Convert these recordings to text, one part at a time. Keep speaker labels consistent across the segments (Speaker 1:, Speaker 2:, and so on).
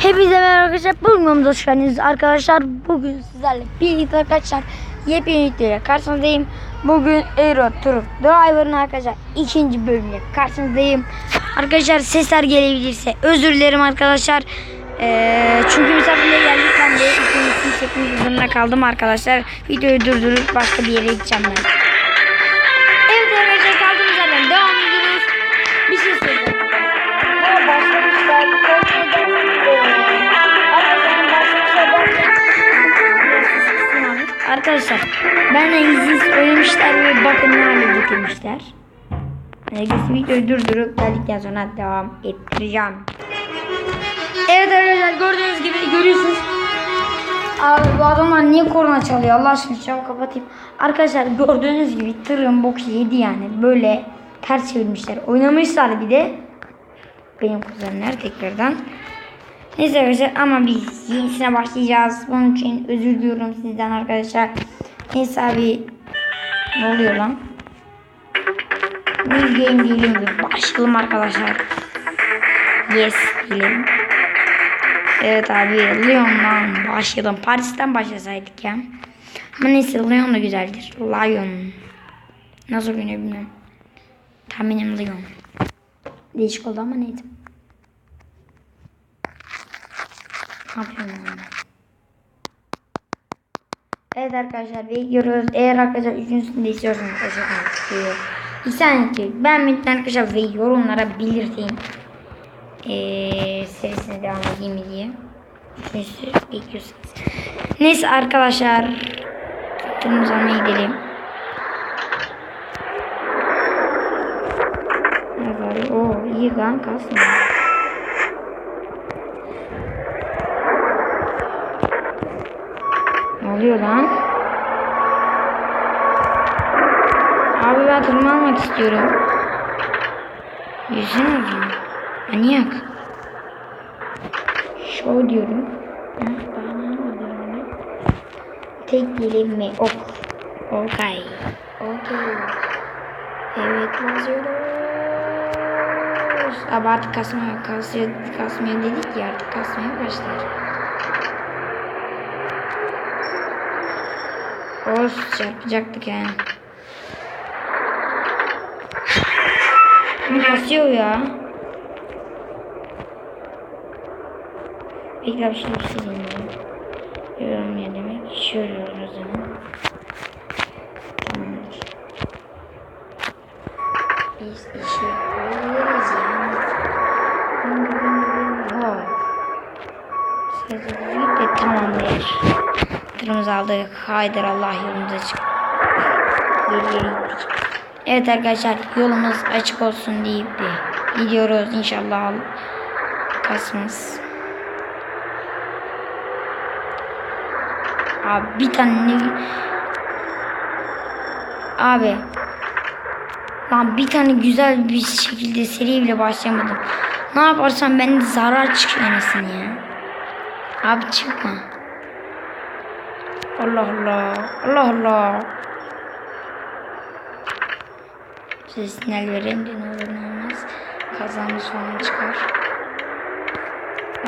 Speaker 1: Hepinize merhaba arkadaşlar. Bugün hoş geldiniz arkadaşlar. Bugün sizlerle birlikte arkadaşlar yepyeni videoyla karşınızdayım. Bugün Euro Truck Driver'ın arkadaşlar ikinci bölümüyle karşınızdayım. Arkadaşlar sesler gelebilirse özür dilerim arkadaşlar. Ee, çünkü misafirliğe geldik ben de ikincisini çekmek zorunda kaldım arkadaşlar. Videoyu durdurup başka bir yere gideceğim ben. Evet arkadaşlar kaldığımız yerden devam ediyoruz. Bir şey. Arkadaşlar benden izinsiz oynamışlar ve bakın ne hale getirmişler. Neyse videoyu durdurup geldikten sonra devam ettireceğim. Evet arkadaşlar gördüğünüz gibi görüyorsunuz. Abi bu adamlar niye korna çalıyor Allah aşkına çabuk kapatayım. Arkadaşlar gördüğünüz gibi tırın boku yedi yani böyle ters çevirmişler. Oynamışlar bir de. Benim kuzenler tekrardan. Neyse arkadaşlar ama biz yenisine başlayacağız. Bunun için özür diliyorum sizden arkadaşlar. Neyse abi ne oluyor lan? New game diyelim ve başlayalım arkadaşlar. Yes diyelim. Evet abi Lyon'dan başlayalım. Paris'ten başlasaydık ya. Ama neyse Lyon da güzeldir. Lyon. Nasıl okunuyor bilmiyorum. Tahminim Lyon. Değişik oldu ama neyse. Ne yapıyorum ben? Evet arkadaşlar bekliyoruz. Eğer arkadaşlar üçüncüsünü de istiyorsanız aşağıdan çıkıyor. İnternet ben lütfen arkadaşlar ve yorumlara belirteyim. Ee, serisine devam edeyim mi diye. Üçüncüsü bekliyorsanız. Neyse arkadaşlar. Kırmızı almaya gidelim. Evet abi. Oo iyi kan kasmıyor. Oluyor lan? Abi ben tırmanmak istiyorum. Yüzüne mi? Manyak. Show diyorum. Tek dilim mi? Ok. Okay. Okay. Evet yazıyoruz. Abi artık kasmaya, kasmaya, kasmaya dedik ya artık kasmaya başlar. Of çarpacaktık yani. Bu kasıyor ya. Bekle bir şey sileyim ya. Yorum demek. Şöyle olur o zaman. Tamamdır. Biz işi yapabiliriz yani. Wow. Sözlülük de tamamdır. Tırımızı aldık. Haydır Allah yolumuza çık. Evet arkadaşlar yolumuz açık olsun deyip de gidiyoruz inşallah kasmaz. Abi bir tane ne... Abi. Lan bir tane güzel bir şekilde seri bile başlayamadım. Ne yaparsam ben zarar çıkıyor anasını ya. Abi çıkma. Allah Allah. Allah Allah. Size sinyal vereyim de ne olur ne olmaz. Kazamız falan çıkar.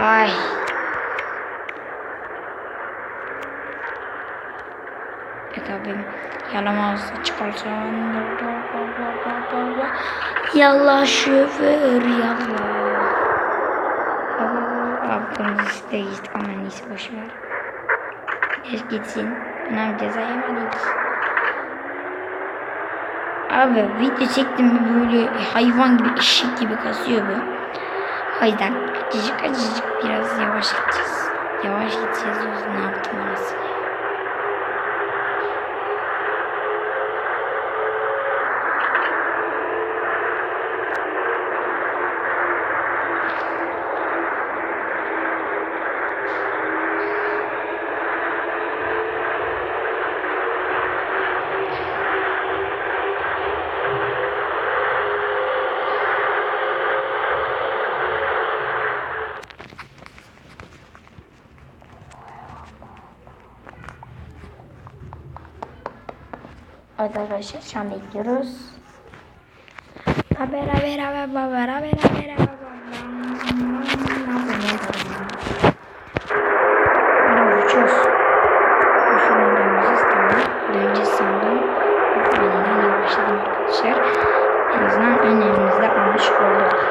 Speaker 1: Ay. Evet abim. Yalamaz çıkarsan. Yallah şoför yallah. Abi kırmızı ışıkta geçtik ama neyse boşver. Geç gitsin. Önemli ceza yemedik. Abi video çektim böyle hayvan gibi eşek gibi kasıyor bu. O yüzden acıcık acıcık biraz yavaş gideceğiz. Yavaş gideceğiz ne yaptım orası. Evet arkadaşlar şu an bekliyoruz. Habera vera vera vera vera vera Uçuyoruz. Uçuyoruz. Döneceğiz tamam. Döneceğiz sandım. Yeniden yavaşladım arkadaşlar. En azından önerimizde almış olduk.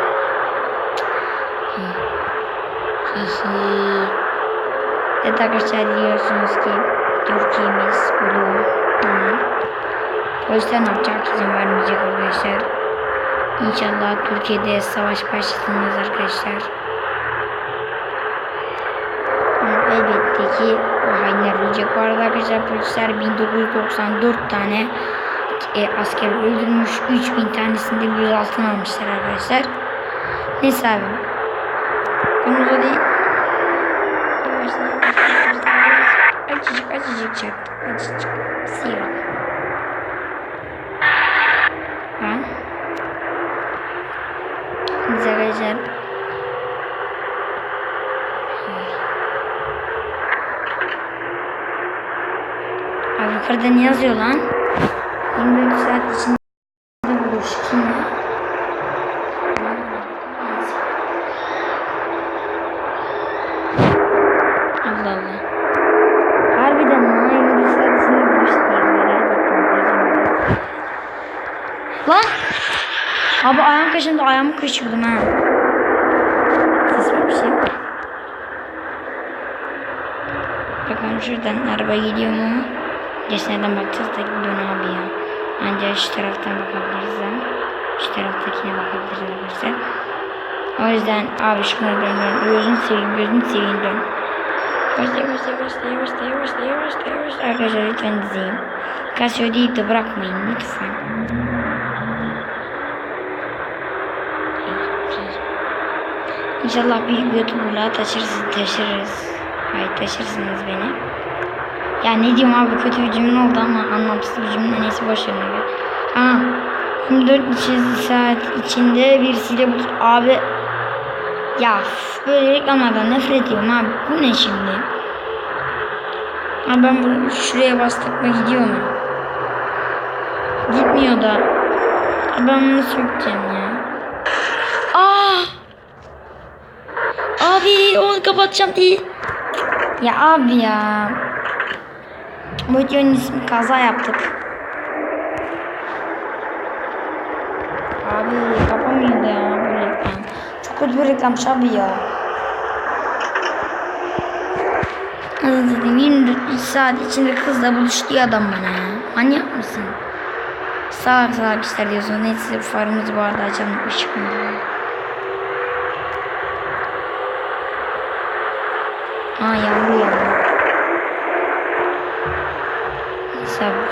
Speaker 1: Hihi. Evet arkadaşlar diyorsunuz ki Türkiye'miz oluyor. Tamam. Polisler ne yapacak izin vermeyecek arkadaşlar. İnşallah Türkiye'de savaş başlatılmaz arkadaşlar. Elbette ki o hainler ölecek. Bu arada arkadaşlar polisler 1994 tane e, asker öldürmüş. 3000 tanesinde gözaltına almışlar arkadaşlar. Neyse abi. Konumuz o değil. Yavaş yavaş yavaş yavaş. Acıcık acıcık çaktı. Acıcık. Sıyırdı. Ha? Neyse arkadaşlar. Yukarıda ne yazıyor lan? 24 saat içinde buluş kimle? Allah Allah. Harbiden lan 24 saat içinde buluş diye merak ettim. Lan! Abi ayağım kaşındı ayağımı kaşırdım ha. Saçma bir şey. Bakalım şuradan araba gidiyor mu? Geçlerden bakacağız da abi ya. Ancak şu taraftan bakabiliriz ha. Şu taraftakine bakabiliriz arkadaşlar. O yüzden abi şuna dön dön. Gözünü seveyim gözünü seveyim dön. Yavaş yavaş yavaş yavaş yavaş yavaş yavaş. Arkadaşlar lütfen izleyin. Kasıyor deyip de bırakmayın lütfen. İnşallah bir YouTuber'la taşırsınız, taşırız. Hayır taşırsınız beni. Ya ne diyeyim abi kötü bir cümle oldu ama anlamsız bir cümle neyse boş verin abi. Ha 24 saat içinde birisiyle bul abi ya böyle reklamlardan nefret ediyorum abi bu ne şimdi? Abi ben bunu şuraya bastık mı gidiyor mu? Gitmiyor da. Abi ben bunu yükleyeceğim ya? Aa! Abi onu kapatacağım değil. Ya abi ya. Bu videonun ismi kaza yaptık. Abi kapamıyordu ya bu reklam. Çok kötü bir reklammış abi ya. Nasıl dedim 24 saat içinde kızla buluş diyor adam bana ya. Manyak mısın? Salak salak işler diyorsun. Neyse farımızı bu arada açalım. Işık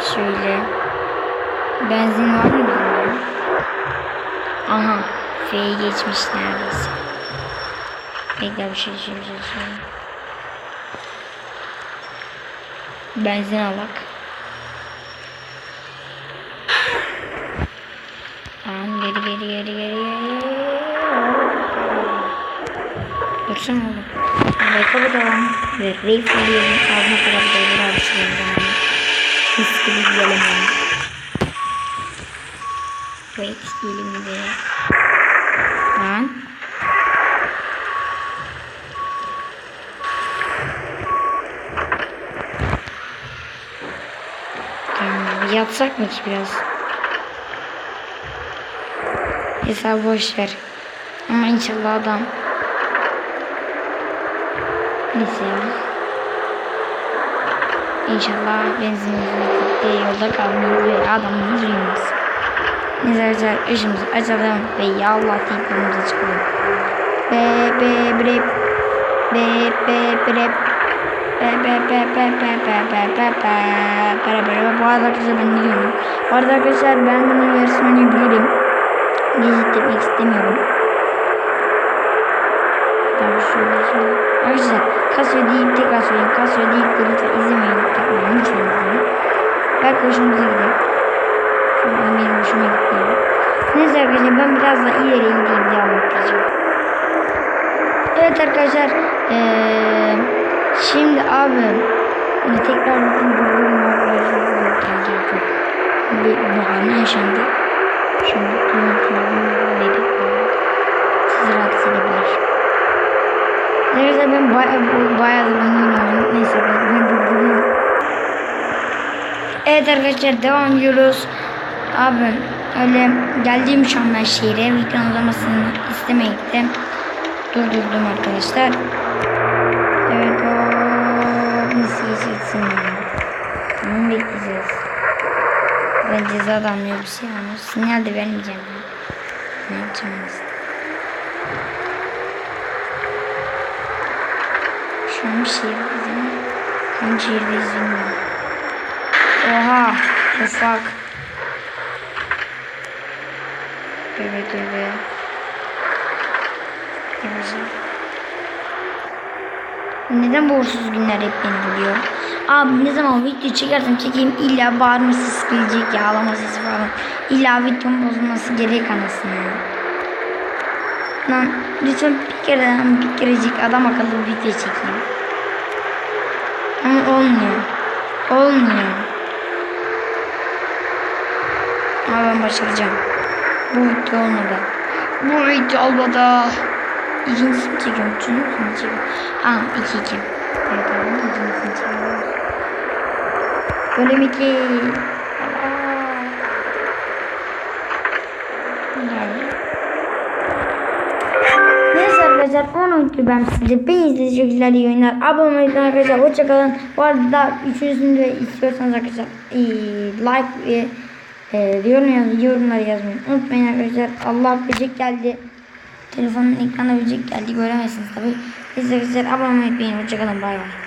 Speaker 1: şöyle. Benzin var mı bende? Aha. F'yi geçmiş neredeyse. Bekle bir şey şey şey şey. Benzin alak. Tamam geri geri geri geri geri. Baksana oğlum. Ayakkabı da var. Ve reif alıyorum. Ağzına kadar doldur abi şu zaman. Yiyelim yani. Wait bir de. Lan. Tamam, yatsak mı ki biraz? Hesabı boş ver. Ama inşallah adam Neyse ya. İnşallah benzinimizi bitti yolda kalmıyoruz ve adamımız. Neyse arkadaşlar ışığımızı açalım ve ya Allah deyip yolumuza çıkalım. Be be bre be be bre be be be be be be be be be be be Bu arada arkadaşlar ben gidiyorum. Bu arada arkadaşlar ben bunun versiyonu bilirim. Geciktirmek istemiyorum. Tabii şöyle şöyle. Arkadaşlar Casio deyip tekrar söyleyeyim. Casio deyip de lütfen izlemeyin. Yapmayın lütfen izleyin. Belki hoşunuza gider. Şu an benim hoşuma gitti. Neyse arkadaşlar ben biraz daha ileri gideyim diye anlatacağım. Evet arkadaşlar. Ee, şimdi abi hani tekrar bakın arkadaşlar. Bir bahane yaşandı. Şimdi duyuyorum dedik. Sizi ben bayağı bayağı oynuyorum. Neyse ben, ben durduruyorum. Evet arkadaşlar devam ediyoruz. Abi öyle geldiğim şu an ben şehre. Videonun uzamasını istemeyip de Durdurdum arkadaşlar. Evet o nasıl geçeceksin ya? Bunu bekleyeceğiz. Ben cezadan bir şey almış. Sinyal de vermeyeceğim. Ne yapacağım aslında? Şu an değil mi? Hangi şehirdeyiz bilmiyorum. Oha! Ufak. Evet evet. Güzel. Neden bu uğursuz günler hep beni buluyor? Abi ne zaman video çekersem çekeyim illa bağırma sesi gelecek ya ağlama sesi falan. İlla videom bozulması gerek anasını. Lan lütfen bir kere bir kerecik adam akıllı bir video çekeyim. Ama olmuyor. Olmuyor. Ama ben başaracağım. Bu video olmadı. Bu video olmadı. İkincisini çekiyorum. Üçüncüsünü çekiyorum. Aa iki iki. Evet abi ikincisini çekiyoruz. Bölüm iki. Aa. Güzel. Neyse arkadaşlar 10 oyuncu ben size. İzlediğiniz çok güzel iyi. Abone olmayı unutmayın arkadaşlar. Hoşçakalın. Bu arada üçüncüsünü istiyorsanız arkadaşlar e, like ve e, yorum yaz, yorumları yazmayı unutmayın arkadaşlar. Allah böcek geldi. Telefonun ekranına böcek geldi. Göremezsiniz tabi. Neyse arkadaşlar abone olmayı unutmayın. Hoşçakalın. Bay bay.